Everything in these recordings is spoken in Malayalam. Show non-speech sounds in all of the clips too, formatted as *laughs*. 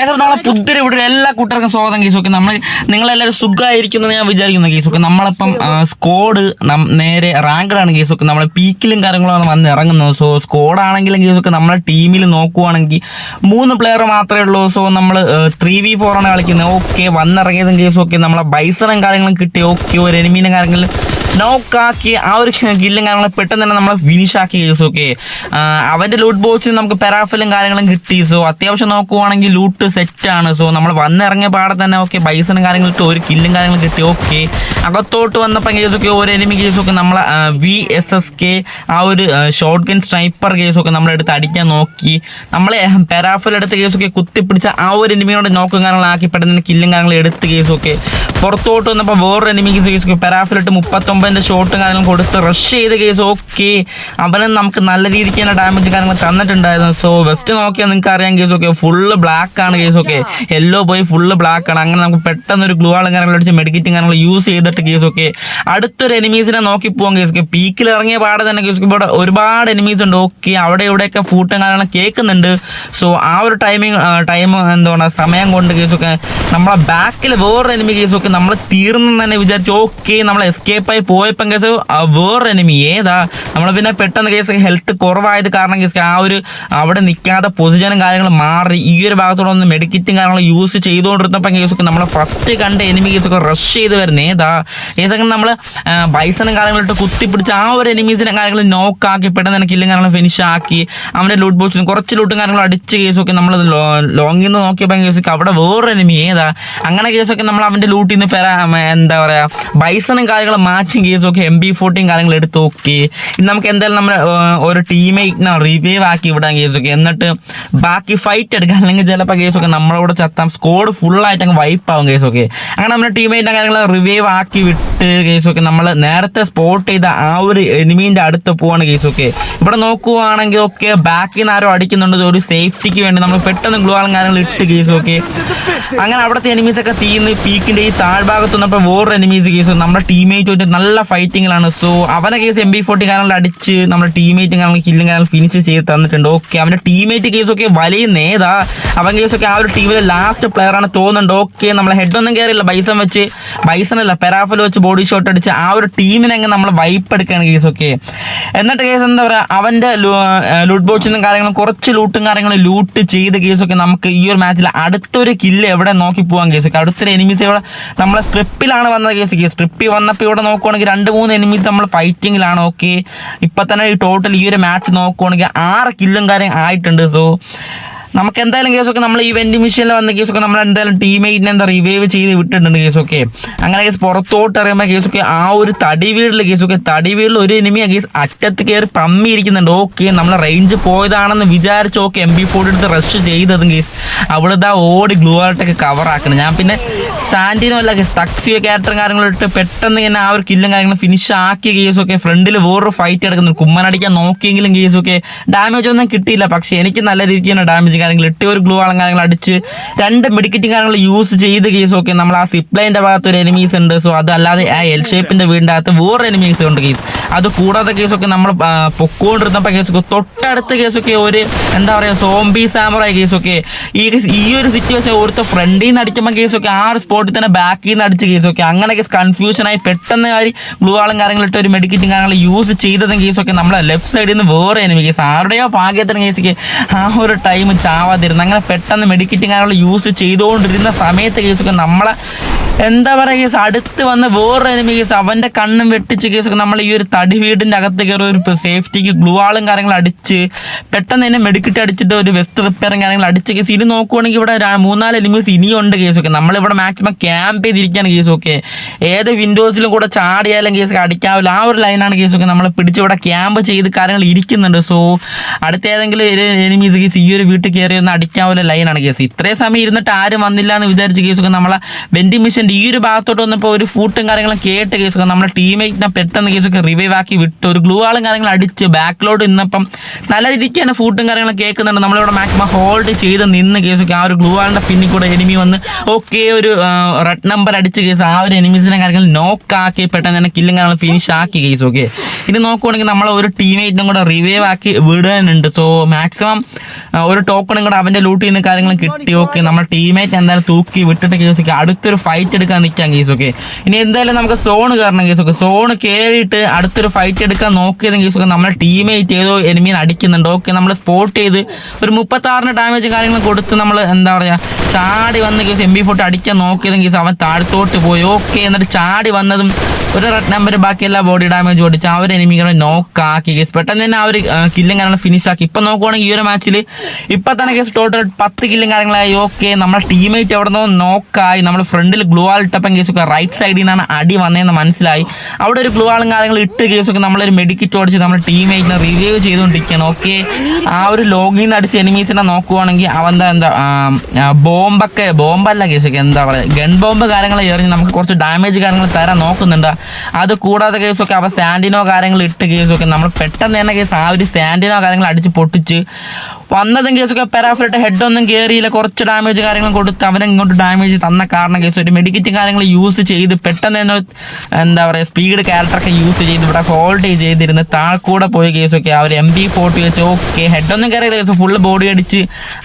നമ്മളെ പുതിയൊരു ഇവിടെ എല്ലാ കൂട്ടർക്കും സ്വാഗതം കേസൊക്കെ. നമ്മൾ നിങ്ങളെല്ലാവരും സുഖമായിരിക്കുന്നു ഞാൻ വിചാരിക്കുന്നു കേസൊക്കെ. നമ്മളിപ്പം സ്കോഡ് നേരെ റാങ്ക്ഡ് ആണ് കേസ് ഒക്കെ നമ്മളെ പീക്കിലും കാര്യങ്ങളും വന്ന് ഇറങ്ങുന്നത്. സോ സ്കോഡ് ആണെങ്കിലും കേസൊക്കെ നമ്മളെ ടീമിൽ നോക്കുവാണെങ്കിൽ മൂന്ന് പ്ലെയർ മാത്രമേ ഉള്ളൂ. സോ നമ്മൾ ത്രീ വി ഫോർ ആണ് കളിക്കുന്നത്. ഓക്കെ വന്നിറങ്ങിയതും കേസൊക്കെ. നമ്മളെ ബൈസറും കാര്യങ്ങളും കിട്ടി. ഓക്കെ ഒരു എനിമീനും കാര്യങ്ങളിൽ നോക്കാക്കി ആ ഒരു *laughs* ഗില്ലും കാര്യങ്ങളും പെട്ടെന്ന് തന്നെ നമ്മളെ ഫിനിഷ് ആക്കി കേസ് ഓക്കെ അവന്റെ ലൂട്ട് ബോക്സിൽ നമുക്ക് പെരാഫലും കാര്യങ്ങളും കിട്ടി സോ അത്യാവശ്യം നോക്കുവാണെങ്കിൽ ലൂട്ട് സെറ്റാണ് സോ നമ്മൾ വന്നിറങ്ങിയ പാടെ തന്നെ ഓക്കെ ബൈസണും കാര്യങ്ങളും ഒരു കില്ലും കാര്യങ്ങളും കിട്ടി ഓക്കെ അകത്തോട്ട് വന്നപ്പോൾ കേസൊക്കെ ഒരു എനിമി കേസൊക്കെ നമ്മൾ വി എസ് എസ് കെ ആ ഒരു ഷോർട്ട് ഗൺ സ്നൈപ്പർ കേസൊക്കെ നമ്മളെടുത്ത് അടിക്കാൻ നോക്കി. നമ്മളെ പെരാഫൽ എടുത്ത കേസൊക്കെ കുത്തിപ്പിടിച്ച ആ ഒരു എനിമിയോട് നോക്കും കാര്യങ്ങളാക്കി പെട്ടെന്ന് കില്ലും കാര്യങ്ങളും എടുത്ത് കേസൊക്കെ പുറത്തോട്ട് വന്നപ്പോൾ വേറൊരു എനിമി കേസ് പെരാഫിലിട്ട് മുപ്പത്തൊമ്പതിന്റെ ഷോട്ടും കാര്യങ്ങളും കൊടുത്ത് റഷ് ചെയ്ത കേസ് ഓക്കെ അവനും നമുക്ക് നല്ല രീതിക്ക് തന്നെ ഡാമേജ് കാര്യങ്ങൾ തന്നിട്ടുണ്ടായിരുന്നു. സോ വെസ്റ്റ് നോക്കിയാൽ നിങ്ങൾക്ക് അറിയാം കേസ് ഓക്കെ ഫുള്ള് ബ്ലാക്ക് ആണ് കേസൊക്കെ യെല്ലോ പോയി ഫുള്ള് ബ്ലാക്ക് ആണ്. അങ്ങനെ നമുക്ക് പെട്ടെന്ന് ഒരു ഗ്ലൂ ആളും കാര്യങ്ങൾ അടിച്ച് മെഡിക്കറ്റും കാര്യങ്ങൾ യൂസ് ചെയ്തിട്ട് കേസ് ഒക്കെ അടുത്തൊരു എനിമീസിനെ നോക്കി പോകാൻ കേസ് ഓക്കെ പീക്കിൽ ഇറങ്ങിയ പാടെ തന്നെ കേസ് ഇവിടെ ഒരുപാട് എനിമീസ് ഉണ്ട്. ഓക്കെ അവിടെ ഇവിടെയൊക്കെ ഫൂട്ടും കാര്യങ്ങളും കേൾക്കുന്നുണ്ട്. സോ ആ ഒരു ടൈമിങ് ടൈം എന്താ പറയുക സമയം കൊണ്ട് കേസൊക്കെ നമ്മളെ ബാക്കിൽ വേറൊരു എനിമി കേസൊക്കെ നമ്മൾ തീർന്നെന്ന് തന്നെ വിചാരിച്ചു ഓക്കെ നമ്മൾ എസ്കേപ്പ് ആയി പോയപ്പം കേസ് വേറൊരു എനിമി ഏതാ? നമ്മൾ പിന്നെ പെട്ടെന്ന് കേസ് ഹെൽത്ത് കുറവായത് കാരണം കേസ് ആ ഒരു അവിടെ നിൽക്കാതെ പൊസിഷനും കാര്യങ്ങളും മാറി. ഈ ഒരു ഭാഗത്തോടെ ഒന്ന് മെഡിക്കറ്റും കാര്യങ്ങളും യൂസ് ചെയ്തുകൊണ്ടിരുന്നപ്പം കേസൊക്കെ നമ്മളെ ഫസ്റ്റ് കണ്ട എനിമി കേസൊക്കെ റഷ് ചെയ്ത് വരുന്നത് ഏതാ? ഏതൊക്കെ നമ്മൾ ബൈസണും കാര്യങ്ങളിട്ട് കുത്തിപ്പിടിച്ച് ആ ഒരു എനിമീസിനെ കാര്യങ്ങൾ നോക്കാക്കി പെട്ടെന്ന് തന്നെ കില്ലും കാര്യങ്ങളും ഫിനിഷ് ആക്കി അവന്റെ ലൂട്ട് ബോക്സിന് കുറച്ച് ലൂട്ടും കാര്യങ്ങളും അടിച്ച് കേസൊക്കെ നമ്മൾ ലോങ്ങിൽ നിന്ന് നോക്കിയപ്പോൾ കേസൊക്കെ അവിടെ വേറൊരു എനിമി ഏതാ? അങ്ങനെ കേസൊക്കെ നമ്മൾ അവന്റെ ലൂട്ടിൽ നിന്ന് പെരാ എന്താ പറയുക ബൈസണും കാര്യങ്ങളും മാറ്റി കേസൊക്കെ എം ബി ഫോർട്ടിയും കാര്യങ്ങൾ എടുത്ത് നോക്കി. നമുക്ക് എന്തായാലും നമ്മുടെ ഒരു ടീമേറ്റിനെ റിവൈവ് ആക്കി വിടാൻ കേസൊക്കെ എന്നിട്ട് ബാക്കി ഫൈറ്റ് എടുക്കാം. അല്ലെങ്കിൽ ചിലപ്പോൾ കേസൊക്കെ നമ്മളോട് ചത്താം. സ്കോഡ് ഫുള്ളായിട്ട് അങ്ങ് വൈപ്പ് ആവും കേസൊക്കെ അങ്ങനെ നമ്മുടെ ടീമേറ്റിനെ കാര്യങ്ങൾ റിവൈവ് ആക്കി വിട്ട് കേസൊക്കെ നമ്മൾ നേരത്തെ സ്പോട്ട് ചെയ്ത ആ ഒരു എനിമീന്റെ അടുത്ത് പോവാണ് കേസൊക്കെ ഇവിടെ നോക്കുവാണെങ്കിൽ ഒക്കെ ബാക്കിൽ നിന്ന് ആരോ അടിക്കുന്നുണ്ട് ഒരു സേഫ്റ്റിക്ക് വേണ്ടി. നമ്മൾ പെട്ടെന്ന് ഗ്ലൂ ആളും കാര്യങ്ങൾ ഇട്ട് കേസൊക്കെ അങ്ങനെ അവിടുത്തെ എനിമീസ് ഒക്കെ തീർന്ന് പീക്കിന്റെ ഈ താഴ്ഭാഗത്ത് വന്നപ്പോൾ വേറൊരു എനിമീസ് കേസ് നമ്മുടെ ടീമേറ്റ് ആയിട്ട് നല്ല ഫൈറ്റിങ്ങിലാണ് സോ അവനെ കേസ് എം ബി ഫോർട്ടി കാര്യങ്ങൾ അടിച്ച് നമ്മുടെ ടീമേറ്റും കാര്യങ്ങൾ കില്ലും കാര്യങ്ങൾ ഫിനിഷ് ചെയ്ത് തന്നിട്ടുണ്ട്. ഓക്കെ അവന്റെ ടീമേറ്റ് കേസൊക്കെ വലിയ നേതാ. അവൻ കേസൊക്കെ ആ ഒരു ടീമിലെ ലാസ്റ്റ് പ്ലെയർ ആണ് തോന്നുന്നുണ്ട്. ഓക്കെ നമ്മളെ ഹെഡ് ഒന്നും കയറിയില്ല ബൈസൺ വെച്ച്. ബൈസൺ അല്ല പെരാഫൽ വെച്ച് ബോഡി ഷോട്ട് അടിച്ച് ആ ഒരു ടീമിനെ അങ്ങ് നമ്മൾ വൈപ്പ് എടുക്കുകയാണ് കേസ് ഓക്കെ എന്നിട്ട് കേസ് എന്താ പറയുക അവന്റെ ലൂട്ട് ബോക്സിനും കാര്യങ്ങളും കുറച്ച് ലൂട്ടും കാര്യങ്ങളും ലൂട്ട് ചെയ്ത കേസൊക്കെ നമുക്ക് ഈ ഒരു മാച്ചിൽ അടുത്തൊരു കില്ല് എവിടെ നോക്കി പോകാൻ കേസൊക്കെ അടുത്തൊരു എനിമീസ് ഇവിടെ നമ്മളെ സ്ട്രിപ്പിലാണ് വന്നത് കേസ് സ്ട്രിപ്പിൽ വന്നപ്പോൾ ഇവിടെ നോക്കുവാണെങ്കിൽ രണ്ട് മൂന്ന് എനിമീസ് നമ്മൾ ഫൈറ്റിങ്ങിലാണ് ഓക്കെ ഇപ്പം തന്നെ ടോട്ടൽ ഈ ഒരു മാച്ച് നോക്കുവാണെങ്കിൽ ആറ് കില്ലും കാര്യം ആയിട്ടുണ്ട്. സോ നമുക്ക് എന്തായാലും കേസൊക്കെ നമ്മൾ ഈ വെൻഡിങ് മെഷീനിൽ വന്ന കേസൊക്കെ നമ്മൾ എന്തായാലും ടീമേറ്റിനെ എന്താ റിവൈവ് ചെയ്ത് വിട്ടിട്ടുണ്ട് കേസൊക്കെ അങ്ങനെ കേസ് പുറത്തോട്ട് ഇറങ്ങുമ്പോൾ കേസൊക്കെ ആ ഒരു തടി വീടിൽ കേസൊക്കെ തടി വീടിൽ ഒരു എനിമി കേസ് അറ്റത്ത് കയറി പമ്മിയിരിക്കുന്നുണ്ട്. ഓക്കെ നമ്മൾ റേഞ്ച് പോയതാണെന്ന് വിചാരിച്ച് ഓക്കെ എം ബി ഫോർഡ് എടുത്ത് റഷ് ചെയ്തതും കേസ് അവിടെ ഇതാ ഓടി ഗ്ലൂ ആയിട്ടൊക്കെ കവർ ഞാൻ പിന്നെ സാന്റിനോ അല്ല കേസ് തക്സിയോ ക്യാരക്ടറും കാര്യങ്ങളും ഇട്ട് പെട്ടെന്ന് ഇങ്ങനെ ആ ഒരു കില്ലും കാര്യങ്ങളും ഫിനിഷ് ആക്കിയ കേസൊക്കെ ഫ്രണ്ടിൽ വേറൊരു ഫൈറ്റ് എടുക്കുന്നുണ്ട് കുമ്മനടിക്കാൻ നോക്കിയെങ്കിലും കേസൊക്കെ ഡാമേജ് ഒന്നും കിട്ടിയില്ല. പക്ഷേ എനിക്ക് നല്ല രീതിക്ക് തന്നെ ഡാമേജ് കാര്യങ്ങൾ ഇട്ടി ഒരു ഗ്ലൂ ആണ് കാര്യങ്ങൾ അടിച്ച് രണ്ട് മെഡിക്കറ്റും കാര്യങ്ങൾ യൂസ് ചെയ്ത കേസൊക്കെ നമ്മൾ ആ സിപ്ലൈന്റെ ഭാഗത്ത് ഒരു എനിമീസ് ഉണ്ട്. സോ അതല്ലാതെ ആ എൽ ഷേപ്പിന്റെ വീടിന്റെ അകത്ത് വേറെ എനിമീസ് ഉണ്ട് കേസ് അത് കൂടാതെ കേസൊക്കെ നമ്മൾ പൊക്കോണ്ടിരുന്നപ്പോൾ കേസൊക്കെ തൊട്ടടുത്ത കേസൊക്കെ ഒരു എന്താ പറയുക സോംബി സാമറായ കേസൊക്കെ ഈ ഈ ഒരു സിറ്റുവേഷൻ ഒരുത്ത ഫ്രണ്ടിൽ നിന്ന് അടിക്കുമ്പോൾ കേസൊക്കെ ആ ഒരു സ്പോട്ടിൽ തന്നെ ബാക്കിൽ നിന്ന് അടിച്ച കേസൊക്കെ അങ്ങനെ കേസ് കൺഫ്യൂഷനായി പെട്ടെന്ന് കാര്യം ഗ്ലൂ ആളും കാര്യങ്ങളിട്ട് ഒരു മെഡിക്കറ്റും കാര്യങ്ങൾ യൂസ് ചെയ്തതും കേസൊക്കെ നമ്മളെ ലെഫ്റ്റ് സൈഡിൽ നിന്ന് വേറെ എനിമി കേസ് ആരുടെയോ ഭാഗ്യത്തിന് കേസൊക്കെ ആ ഒരു ടൈം ചാവാതിരുന്നു അങ്ങനെ പെട്ടെന്ന് മെഡിക്കറ്റ് യൂസ് ചെയ്തുകൊണ്ടിരുന്ന സമയത്ത് കേസൊക്കെ നമ്മളെ എന്താ പറയുക കേസ് അടുത്ത് വന്ന് വേറെ എനിമി കേസ് അവന്റെ കണ്ണും വെട്ടിച്ച് കേസൊക്കെ നമ്മൾ ഈ ഒരു തടി വീടിന്റെ അകത്ത് കയറി ഒരു സേഫ്റ്റിക്ക് ഗ്ലൂ ആളും കാര്യങ്ങളും അടിച്ച് പെട്ടെന്ന് തന്നെ മെഡിക്കറ്റ് അടിച്ചിട്ട് ഒരു വെസ്റ്റ് റിപ്പയറും കാര്യങ്ങളും അടിച്ച കേസ് ഇനി നോക്കുവാണെങ്കിൽ ഇവിടെ മൂന്നാൽ എനിമീസ് ഇനിയും ഉണ്ട് കേസൊക്കെ നമ്മളിവിടെ മാക്സിമം ക്യാമ്പ് ചെയ്തിരിക്കുകയാണ് കേസൊക്കെ ഏത് വിൻഡോസിലും കൂടെ ചാടിയാലും കേസ് അടിക്കാവില്ല. ആ ഒരു ലൈനാണ് കേസൊക്കെ നമ്മൾ പിടിച്ച് ഇവിടെ ക്യാമ്പ് ചെയ്ത് കാര്യങ്ങൾ ഇരിക്കുന്നുണ്ട്. സോ അടുത്ത ഏതെങ്കിലും എനിമീസ് കേസ് ഈ ഒരു വീട്ടിൽ കയറി ഒന്ന് അടിക്കാവുന്ന ലൈനാണ് കേസ് ഇത്രയും സമയം ഇരുന്നിട്ട് ആരും വന്നില്ല എന്ന് വിചാരിച്ച കേസൊക്കെ നമ്മളെ വെൻഡി മിഷൻ ഈ ഒരു ഭാഗത്തോട്ട് വന്നപ്പോൾ ഒരു ഫൂട്ടും കാര്യങ്ങളും കേട്ട കേസൊക്കെ നമ്മുടെ ടീമേറ്റിനെ പെട്ടെന്ന് കേസൊക്കെ റിവൈവ് ആക്കി വിട്ട്. ഒരു ഗ്ലൂ ആളും കാര്യങ്ങളും അടിച്ച് ബാക്കിലോട്ട് നിന്നപ്പം നല്ല രീതിക്ക് തന്നെ ഫൂട്ടും കാര്യങ്ങളും കേൾക്കുന്നുണ്ട്. നമ്മളിവിടെ മാക്സിമം ഹോൾഡ് ചെയ്ത് നിന്ന് കേസൊക്കെ ആ ഒരു ഗ്ലൂ ആളിന്റെ പിന്നിൽ കൂടെ എനിമി വന്ന് ഓക്കെ ഒരു റെഡ് നമ്പർ അടിച്ച കേസ് ആ ഒരു എനിമീസിനെ കാര്യങ്ങൾ നോക്കാക്കി പെട്ടെന്ന് തന്നെ കില്ലും കാര്യങ്ങൾ ഫിനിഷ് ആക്കി കേസ് ഓക്കെ ഇനി നോക്കുവാണെങ്കിൽ നമ്മളെ ഒരു ടീമേറ്റിനും കൂടെ റിവൈവ് ആക്കി വിടാനുണ്ട് സോ മാക്സിമം ഒരു ടോക്കണും കൂടെ അവന്റെ ലൂട്ടിൽ നിന്ന് കാര്യങ്ങളും കിട്ടി ഓക്കെ നമ്മുടെ ടീമേറ്റ് എന്തായാലും തൂക്കി വിട്ടിട്ട് കേസൊക്കെ അടുത്തൊരു ഫൈറ്റ് എടുക്കാൻ നിൽക്കാം കേസ് ഓക്കെ ഇനി എന്തായാലും നമുക്ക് സോൺ കയറണം കേസ് ഒക്കെ സോൺ കയറിയിട്ട് അടുത്തൊരു ഫൈറ്റ് എടുക്കാൻ നോക്കിയത് കേസ് ഒക്കെ നമ്മളെ ടീമേറ്റ് ഏതോ എനിമീൻ അടിക്കുന്നുണ്ട്. ഓക്കെ നമ്മൾ സ്പോട്ട് ചെയ്ത് ഒരു മുപ്പത്താറിന് ഡാമേജ് കാര്യങ്ങൾ കൊടുത്ത് നമ്മൾ എന്താ പറയുക ചാടി വന്ന കേസ് എം ബി ഫോട്ടോ അടിക്കാൻ നോക്കിയതും കേസ് അവൻ താഴത്തോട്ട് പോയി. ഓക്കെ എന്നിട്ട് ചാടി വന്നതും ഒരു റെഡ് നമ്പർ ബാക്കി എല്ലാ ബോഡി ഡാമേജ് ഓടിച്ച് ഒരു എനിമികളെ നോക്കാക്കി കേസ് പെട്ടെന്ന് തന്നെ ഒരു കില്ലും കാര്യങ്ങൾ ഫിനിഷ് ആക്കി. ഇപ്പം നോക്കുവാണെങ്കിൽ ഈ ഒരു മാച്ചിൽ ഇപ്പം തന്നെ കേസ് ടോട്ടൽ പത്ത് കില്ലും കാര്യങ്ങളായി. ഓക്കെ നമ്മുടെ ടീമേറ്റ് എവിടെ നിന്നോ നോക്കായി നമ്മൾ ഫ്രണ്ടിൽ ഗ്ലൂ ആൾ ഇട്ടപ്പം കേസൊക്കെ റൈറ്റ് സൈഡിൽ നിന്നാണ് അടി വന്നതെന്ന് മനസ്സിലായി. അവിടെ ഒരു ഗ്ലൂ ആളും കാര്യങ്ങളും ഇട്ട് കേസൊക്കെ നമ്മളൊരു മെഡിക്കറ്റ് ഓടിച്ച് നമ്മൾ ടീമേറ്റിനെ റിവ്യൂ ചെയ്തുകൊണ്ടിരിക്കുകയാണ്. ഓക്കെ ആ ഒരു ലോഗിൻ അടിച്ച് എനിമീസിനെ നോക്കുവാണെങ്കിൽ അവന്റെ എന്താ ബോംബൊക്കെ ബോംബല്ല കേസൊക്കെ എന്താ പറയുക ഗൺ ബോംബ് കാര്യങ്ങൾ എറിഞ്ഞ് നമുക്ക് കുറച്ച് ഡാമേജ് കാര്യങ്ങൾ തരാൻ നോക്കുന്നുണ്ട്. അത് കൂടാതെ കേസൊക്കെ അവ സാൻഡിനോ കാര്യങ്ങൾ ഇട്ട് കേസൊക്കെ നമ്മൾ പെട്ടെന്ന് തന്നെ കേസ് ആ ഒരു സാൻഡിനോ കാര്യങ്ങൾ അടിച്ച് പൊട്ടിച്ച് വന്നതും കേസൊക്കെ പെരാഫിലിട്ട് ഹെഡ് ഒന്നും കയറിയില്ല കുറച്ച് ഡാമേജ് കാര്യങ്ങൾ കൊടുത്ത് അവനെ ഇങ്ങോട്ട് ഡാമേജ് തന്ന കാരണം കേസ് ഒരു മെഡിക്കറ്റ് കാര്യങ്ങൾ യൂസ് ചെയ്ത് പെട്ടെന്ന് തന്നെ എന്താ പറയുക സ്പീഡ് ക്യാരക്ടറൊക്കെ യൂസ് ചെയ്ത് ഇവിടെ ഹോൾഡ് ചെയ്തിരുന്ന് താഴ്ക്കൂടെ പോയ കേസൊക്കെ അവർ എം ബി ഫോർട്ടി വെച്ച് ഓക്കെ ഹെഡ് ഒന്നും കയറിയില്ല കേസ്. ഫുള്ള് ബോഡി അടിച്ച്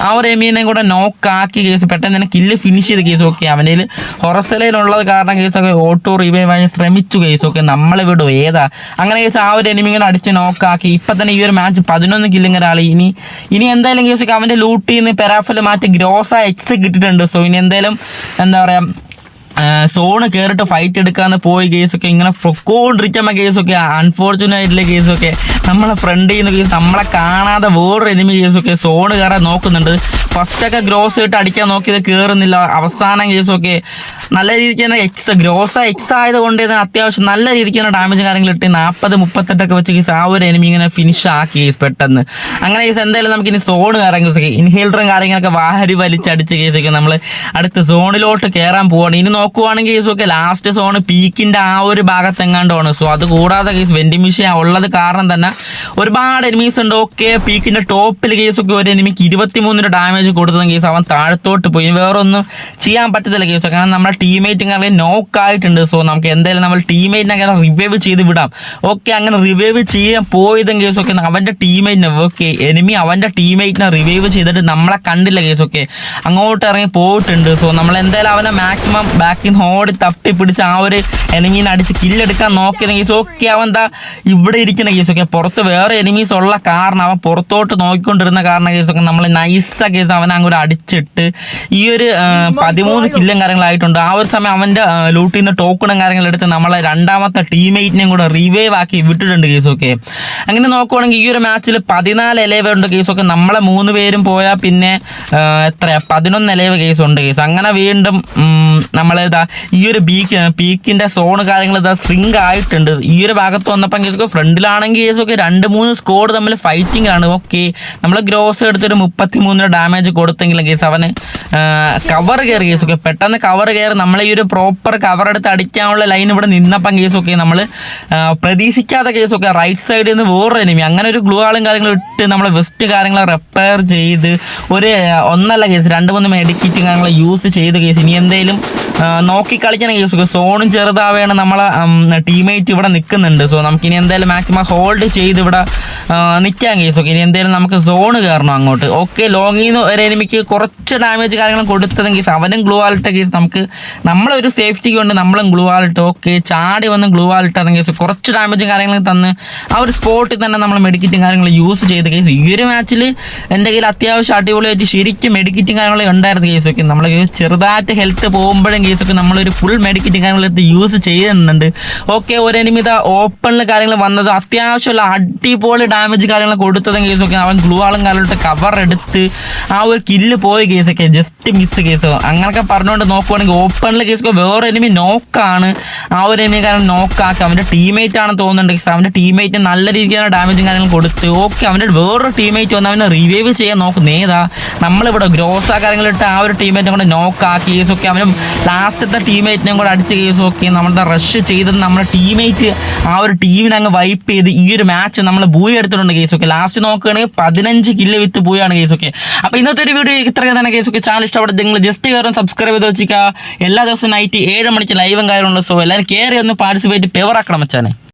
ആ ഒരു എമീനെ കൂടെ നോക്കാക്കി കേസ്. പെട്ടെന്ന് തന്നെ കില്ല് ഫിനിഷ് ചെയ്ത് കേസ് ഓക്കെ അവന്റെ ഹൊറസലയിലുള്ളത് കാരണം കേസൊക്കെ ഓട്ടോ റിവൈവ് ആയി ശ്രമിച്ചു കേസ് ഓക്കെ നമ്മളെ വിടും. ഏതാ? അങ്ങനെ കേസ് ആ ഒരു എനിമിങ്ങനെ അടിച്ച് നോക്കാക്കി ഇപ്പം തന്നെ ഈ ഒരു മാച്ച് പതിനൊന്ന് കില്ലും ഒരാൾ ഇനി ഇനി എന്തായാലും കേസ് അവന്റെ ലൂട്ടിൽ നിന്ന് പെരാഫിൽ മാറ്റി ഗ്രോസ എക്സ് കിട്ടിയിട്ടുണ്ട്. സോ ഇനി എന്തായാലും എന്താ പറയുക സോണ് കയറിട്ട് ഫൈറ്റ് എടുക്കാന്ന് പോയി കേസൊക്കെ ഇങ്ങനെ പൊക്കോണ്ടിരിക്കുന്ന കേസൊക്കെ അൺഫോർച്ചുനേറ്റ്ലി കേസൊക്കെ നമ്മളെ ഫ്രണ്ട് ചെയ്യുന്ന കേസ് നമ്മളെ കാണാതെ വേറൊരു എനിമി കേസൊക്കെ സോണ് കയറാൻ നോക്കുന്നുണ്ട്. ഫസ്റ്റൊക്കെ ഗ്രോസ് ഇട്ട് അടിക്കാൻ നോക്കിയത് കയറുന്നില്ല അവസാനം കേസൊക്കെ നല്ല രീതിക്ക് തന്നെ എക്സ് ഗ്രോസ് എക്സ് ആയതുകൊണ്ട് തന്നെ അത്യാവശ്യം നല്ല രീതിക്ക് തന്നെ ഡാമേജ് കാര്യങ്ങൾ ഇട്ട് നാൽപ്പത് മുപ്പത്തെട്ടൊക്കെ വെച്ച് കേസ് ആ ഒരു എനിമി ഇങ്ങനെ ഫിനിഷ് ആക്കി കേസ് പെട്ടെന്ന്. അങ്ങനെ കേസ് എന്തായാലും നമുക്ക് ഇനി കയറാൻ കേസൊക്കെ ഇൻഹേലറും കാര്യങ്ങളൊക്കെ വാഹരി വലിച്ചടിച്ച് കേസൊക്കെ നമ്മൾ അടുത്ത സോണിലോട്ട് കയറാൻ പോവാണ്. ഇനി നോക്കുവാണെങ്കിൽ കേസൊക്കെ ലാസ്റ്റ് സോണ് പീക്കിന്റെ ആ ഒരു ഭാഗത്ത് എങ്ങാണ്ടാണ് സോ അത് കൂടാതെ കേസ് വെന്റിമിഷൻ ഉള്ളത് കാരണം തന്നെ ഒരുപാട് എനിമീസ് ഉണ്ട്. ഓക്കെ പീക്കിന്റെ ടോപ്പിൽ കേസൊക്കെ ഒരു എനിമിക്ക് ഇരുപത്തിമൂന്നിന്റെ ഡാമേജ് കൊടുത്തതും കേസ് അവൻ താഴത്തോട്ട് പോയി. വേറൊന്നും ചെയ്യാൻ പറ്റത്തില്ല കേസ്. കാരണം നമ്മുടെ ടീംമേറ്റ് നോക്ക് ആയിട്ടുണ്ട്. സോ നമുക്ക് എന്തായാലും നമ്മൾ ടീമേറ്റിനെ അങ്ങനെ റിവൈവ് ചെയ്ത് വിടാം. ഓക്കെ അങ്ങനെ റിവൈവ് ചെയ്യാൻ പോയതും കേസ്. ഒക്കെ അവന്റെ ടീമേറ്റിനെ ഓക്കെ എനിമി അവന്റെ ടീമേറ്റിനെ റിവൈവ് ചെയ്തിട്ട് നമ്മളെ കണ്ടില്ല കേസ്. ഒക്കെ അങ്ങോട്ട് ഇറങ്ങി പോയിട്ടുണ്ട്. സോ നമ്മൾ എന്തായാലും അവനെ മാക്സിമം ബാക്കിൽ നിന്ന് ഓടി തപ്പി പിടിച്ച് ആ ഒരു എനിമീനെ അടിച്ച് കില്ലെടുക്കാൻ നോക്കിയത് കേസ്. ഓക്കെ അവൻ എന്താ ഇവിടെ ഇരിക്കുന്ന കേസൊക്കെ പുറത്ത് വേറെ എനിമീസ് ഉള്ള കാരണം അവൻ പുറത്തോട്ട് നോക്കിക്കൊണ്ടിരുന്ന കാരണം കേസൊക്കെ നമ്മൾ നൈസ കേസ് അവനെ അങ്ങോട്ട് അടിച്ചിട്ട് ഈ ഒരു പതിമൂന്ന് കില്ലും കാര്യങ്ങളായിട്ടുണ്ട്. ആ ഒരു സമയം അവന്റെ ലൂട്ടിൽ നിന്ന് ടോക്കണും കാര്യങ്ങളെടുത്ത് നമ്മളെ രണ്ടാമത്തെ ടീമേറ്റിനെയും കൂടെ റിവൈവ് ആക്കി വിട്ടിട്ടുണ്ട് കേസൊക്കെ അങ്ങനെ നോക്കുവാണെങ്കിൽ ഈ ഒരു മാച്ചിൽ പതിനാല് എലേവ ഉണ്ട് കേസൊക്കെ നമ്മളെ മൂന്ന് പേരും പോയാൽ പിന്നെ എത്ര? പതിനൊന്ന് എലേവ കേസുണ്ട് കേസ്. അങ്ങനെ വീണ്ടും നമ്മളിതാ ഈ ഒരു ബീക്ക് പീക്കിന്റെ സോണ് കാര്യങ്ങൾ ഇതാ സ്വിങ് ആയിട്ടുണ്ട്. ഈ ഒരു ഭാഗത്ത് വന്നപ്പം കേസൊക്കെ ഫ്രണ്ടിലാണെങ്കിൽ കേസൊക്കെ രണ്ട് മൂന്ന് സ്കോഡ് തമ്മിൽ ഫൈറ്റിംഗ് ആണ്. ഓക്കെ നമ്മൾ ഗ്രോസ് എടുത്തൊരു മുപ്പത്തി മൂന്നിന് ഡാമേജ് കൊടുത്തെങ്കിലും കേസ് അവന് കവർ കയറി കേസ് ഓക്കെ പെട്ടെന്ന് കവർ കയറി നമ്മൾ ഈ ഒരു പ്രോപ്പർ കവർ എടുത്ത് അടിക്കാനുള്ള ലൈൻ ഇവിടെ നിന്നപ്പം കേസൊക്കെ നമ്മൾ പ്രതീക്ഷിക്കാത്ത കേസൊക്കെ റൈറ്റ് സൈഡിൽ നിന്ന് വേറൊരു എനിമി അങ്ങനെ ഒരു ഗ്ലൂ ആളും കാര്യങ്ങളും ഇട്ട് നമ്മൾ വെസ്റ്റ് കാര്യങ്ങൾ റിപ്പയർ ചെയ്ത് ഒരു ഒന്നല്ല കേസ് രണ്ട് മൂന്ന് മെഡിക്കിറ്റും കാര്യങ്ങൾ യൂസ് ചെയ്ത് കേസ് ഇനി എന്തെങ്കിലും നോക്കി കളിക്കുന്ന കേസ് സോണും ചെറുതാവേണം നമ്മളെ ടീമേറ്റ് ഇവിടെ നിൽക്കുന്നുണ്ട് സോ നമുക്കിനി എന്തായാലും മാക്സിമം ഹോൾഡ് ചെയ്ത് ഇവിടെ നിൽക്കാൻ കേസ് ഓക്കെ ഇനി എന്തായാലും നമുക്ക് സോണ് കയറണം അങ്ങോട്ട്. ഓക്കെ ലോങ്ങിൽ നിന്ന് ഒരു എനിമിക്ക് കുറച്ച് ഡാമേജ് കാര്യങ്ങളും കൊടുത്തതെങ്കിൽ അവനും ഗ്ലൂ ആളിട്ട കേസ് നമുക്ക് നമ്മളൊരു സേഫ്റ്റിക്ക് കൊണ്ട് നമ്മളും ഗ്ലൂ ആളിട്ട് ഓക്കെ ചാടി വന്ന് ഗ്ലൂ ആളിട്ടതും കേസ് കുറച്ച് ഡാമേജും കാര്യങ്ങളും തന്ന് ആ ഒരു സ്പോട്ടിൽ തന്നെ നമ്മൾ മെഡിക്കറ്റും കാര്യങ്ങളും യൂസ് ചെയ്ത കേസ് ഈ ഒരു മാച്ചിൽ എന്റെ കയ്യിൽ അത്യാവശ്യം അടിപൊളിയായിട്ട് ശരിക്കും മെഡിക്കറ്റും കാര്യങ്ങളും ഉണ്ടായിരുന്ന കേസൊക്കെ നമ്മൾ ചെറുതായിട്ട് ഹെൽത്ത് പോകുമ്പോഴും കേസൊക്കെ നമ്മളൊരു ഫുൾ മെഡിക്കറ്റും കാര്യങ്ങളെടുത്ത് യൂസ് ചെയ്യുന്നുണ്ട്. ഓക്കെ ഒരു എനിമിത ഓപ്പണിൽ കാര്യങ്ങൾ വന്നത് അത്യാവശ്യമുള്ള അടിപൊളി ഡാമേജ് കാര്യങ്ങൾ കൊടുത്തതും കേസൊക്കെ അവൻ ഗ്ലൂ ആളും കാലത്ത് കവർ എടുത്ത് ആ ഒരു കില്ല് പോയ കേസൊക്കെ ജസ്റ്റ് മിസ് കേസ് അങ്ങനെയൊക്കെ പറഞ്ഞുകൊണ്ട് നോക്കുവാണെങ്കിൽ ഓപ്പണിലെ കേസൊക്കെ വേറെ എനിമി നോക്കാണ് ആ ഒരു എനിമി കാരണം നോക്കാക്കി അവന്റെ ടീമേറ്റ് ആണ് തോന്നുന്നുണ്ട്. അവന്റെ ടീമേറ്റ് നല്ല രീതിയിലാണ് ഡാമേജും കാര്യങ്ങളും കൊടുത്ത്. ഓക്കെ അവന്റെ വേറൊരു ടീമേറ്റ് വന്ന് അവനെ റിവൈവ് ചെയ്യാൻ നോക്കുന്ന ഏതാ? നമ്മളിവിടെ ഗ്രോസ കാര്യങ്ങളിട്ട് ആ ഒരു ടീമേറ്റും കൂടെ നോക്കാക്കി കേസൊക്കെ അവന് ലാസ്റ്റത്തെ ടീമേറ്റിനെയും കൂടെ അടിച്ച കേസ് ഓക്കെ നമ്മളുടെ റഷ് ചെയ്തത് നമ്മുടെ ടീമേറ്റ് ആ ഒരു ടീമിനെ അങ്ങ് വൈപ്പ് ചെയ്ത് ഈ ഒരു മാച്ച് നമ്മൾ ബൂയി എടുത്തിട്ടുണ്ട് കേസ് ഓക്കെ ലാസ്റ്റ് നോക്കുകയാണെങ്കിൽ പതിനഞ്ച് കില്ല് വിത്ത് ബൂയാണ് കേസ് ഓക്കെ അപ്പോൾ ഇന്നത്തെ ഒരു വീഡിയോ ഇത്രയും തന്നെ കേസ് ഒക്കെ ചാനൽ ഇഷ്ടപ്പെട്ട് നിങ്ങൾ ജസ്റ്റ് കയറും സബ്സ്ക്രൈബ് ചെയ്ത് വെച്ചിരിക്കുക. എല്ലാ ദിവസവും നൈറ്റ് ഏഴ് മണിക്ക് ലൈവും കാര്യമുണ്ട് സോ എല്ലാവരും കയറി ഒന്ന് പാർട്ടിസിപ്പേറ്റ് പെവറാക്കണം മച്ചാനെ.